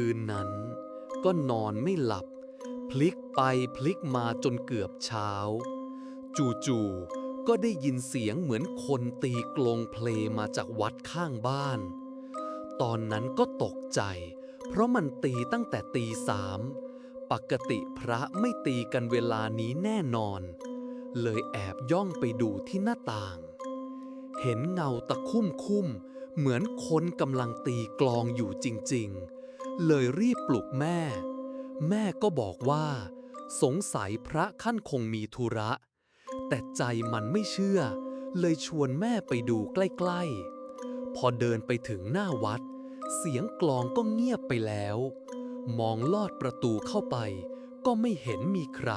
คืนนั้น ก็นอนไม่หลับ พลิกไปพลิกมาจนเกือบเช้า จู่ๆก็ได้ยินเสียงเหมือนคนตีกลองเพลงมาจากวัดข้างบ้าน ตอนนั้นก็ตกใจ เพราะมันตีตั้งแต่ตีสามปกติพระไม่ตีกันเวลานี้แน่นอน เลยแอบย่องไปดูที่หน้าต่าง เห็นเงาตะคุ่มคุ่มเหมือนคนกำลังตีกลองอยู่จริง ๆ เลยรีบปลุกแม่ แม่ก็บอกว่า สงสัยพระขั้นคงมีธุระ แต่ใจมันไม่เชื่อ เลยชวนแม่ไปดูใกล้ ๆ พอเดินไปถึงหน้าวัด เสียงกลองก็เงียบไปแล้ว มองลอดประตูเข้าไป ก็ไม่เห็นมีใคร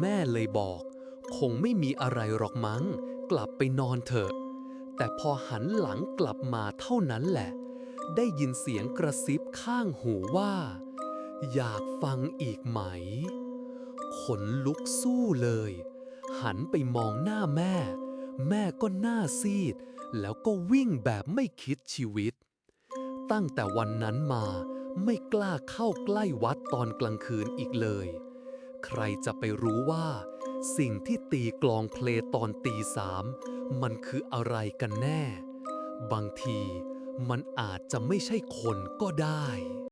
แม่เลยบอก คงไม่มีอะไรหรอกมั้ง กลับไปนอนเถอะ แต่พอหันหลังกลับมาเท่านั้นแหละ ได้ยินเสียงกระซิบข้างหูว่า อยากฟังอีกไหม ขนลุกสู้เลย หันไปมองหน้าแม่ แม่ก็หน้าซีด แล้วก็วิ่งแบบไม่คิดชีวิต ตั้งแต่วันนั้นมาไม่กล้าเข้าใกล้วัดตอนกลางคืนอีกเลย ใครจะไปรู้ว่า สิ่งที่ตีกลองเพลงตอนตีสามมันคืออะไรกันแน่ บางที มันอาจจะไม่ใช่คนก็ได้